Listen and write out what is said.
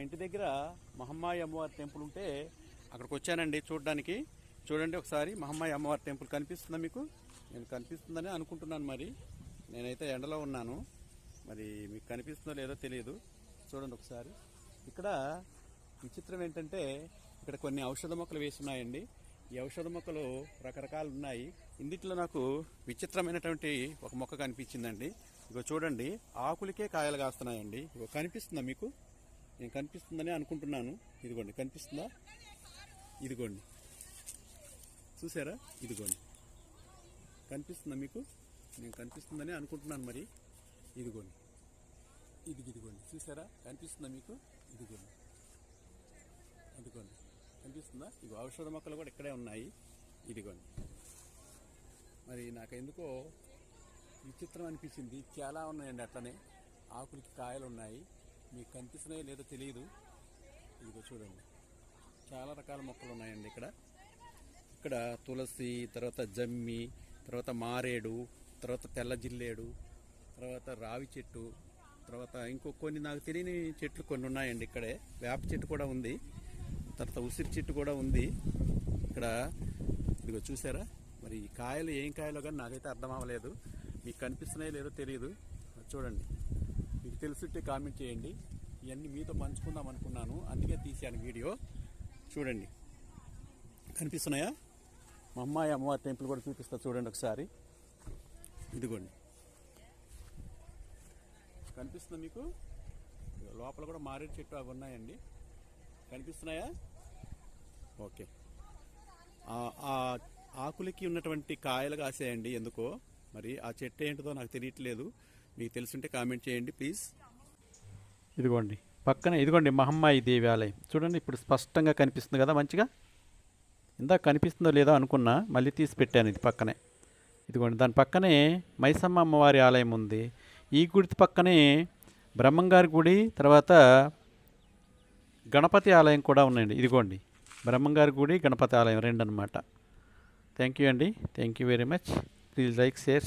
ఇంటి దగ్గర మహమ్మాయి అమ్మవారి టెంపుల్ ఉంటే అక్కడికి వచ్చానండి చూడడానికి. చూడండి ఒకసారి మహమ్మాయి అమ్మవారి టెంపుల్ కనిపిస్తుందా మీకు? నేను కనిపిస్తుందని అనుకుంటున్నాను మరి. నేనైతే ఎండలో ఉన్నాను. మరి మీకు కనిపిస్తుందో లేదో తెలియదు. చూడండి ఒకసారి. ఇక్కడ విచిత్రం ఏంటంటే ఇక్కడ కొన్ని ఔషధ మొక్కలు వేసి ఈ ఔషధ మొక్కలు రకరకాలు ఉన్నాయి. ఇందిట్లో నాకు విచిత్రమైనటువంటి ఒక మొక్క కనిపించిందండి. ఇగో చూడండి. ఆకులకే కాయలు కాస్తున్నాయండి. ఇగో కనిపిస్తుందా మీకు? నేను కనిపిస్తుందని అనుకుంటున్నాను. ఇదిగోండి కనిపిస్తుందా? ఇదిగోండి. చూసారా? ఇదిగోండి. కనిపిస్తుందా మీకు? నేను కనిపిస్తుందని అనుకుంటున్నాను మరి. ఇదిగోండి. ఇది ఇదిగోండి. చూసారా? కనిపిస్తుందా మీకు? ఇదిగోండి. ఇదిగోండి. కనిపిస్తుందా? ఇవి ఔషధ మొక్కలు కూడా ఇక్కడే ఉన్నాయి. ఇదిగోండి. మరి నాకు ఎందుకో విచిత్రం అనిపించింది. చాలా ఉన్నాయండి అట్లనే. ఆకులకి కాయలు ఉన్నాయి. మీకు కనిపిస్తున్నాయో లేదో తెలియదు. ఇదిగో చూడండి. చాలా రకాల మొక్కలు ఉన్నాయండి ఇక్కడ. ఇక్కడ తులసి తర్వాత జమ్మి తర్వాత మారేడు తర్వాత తెల్ల జిల్లేడు తర్వాత రావి చెట్టు తర్వాత ఇంకో కొన్ని నాకు తెలియని చెట్లు కొన్ని ఉన్నాయండి ఇక్కడే. వేప చెట్టు కూడా ఉంది. తర్వాత ఉసిరి చెట్టు కూడా ఉంది. ఇక్కడ ఇదిగో చూసారా? మరి ఈ కాయలు ఏం కాయలో కానీ నాకైతే అర్థం అవ్వలేదు. మీకు కనిపిస్తున్నాయో లేదో తెలియదు. చూడండి. మీకు కామెంట్ చేయండి. ఇవన్నీ మీతో పంచుకుందాం అనుకున్నాను. అందుకే తీశాను వీడియో. చూడండి. కనిపిస్తున్నాయా? మా అమ్మాయి అమ్మవారి టెంపుల్ కూడా చూపిస్తా చూడండి ఒకసారి. ఇదిగోండి. కనిపిస్తుంది మీకు? లోపల కూడా మారేడు చెట్టు అవి ఉన్నాయండి. కనిపిస్తున్నాయా? ఓకే. ఆ- ఆకులకి ఉన్నటువంటి కాయలు కాసేయండి. ఎందుకో? మరి ఆ చెట్టు ఏంటిదో నాకు తెలియట్లేదు. మీకు తెలుసుంటే కామెంట్ చేయండి ప్లీజ్ ఇదిగోండి పక్కనే ఇదిగోండి మహమ్మాయి దేవి ఆలయం చూడండి ఇప్పుడు స్పష్టంగా కనిపిస్తుంది కదా మంచిగా? ఇందాక కనిపిస్తుందో లేదో అనుకున్నా మళ్ళీ తీసి పెట్టాను ఇది పక్కనే. ఇదిగోండి దాని పక్కనే మైసమ్మ అమ్మవారి ఆలయం ఉంది. ఈ గుడి పక్కనే బ్రహ్మంగారి గుడి తర్వాత గణపతి ఆలయం కూడా ఉన్నాయండి. ఇదిగోండి బ్రహ్మంగారి గుడి గణపతి ఆలయం రెండు అనమాట థ్యాంక్ యూ అండి. Thank you very much please like share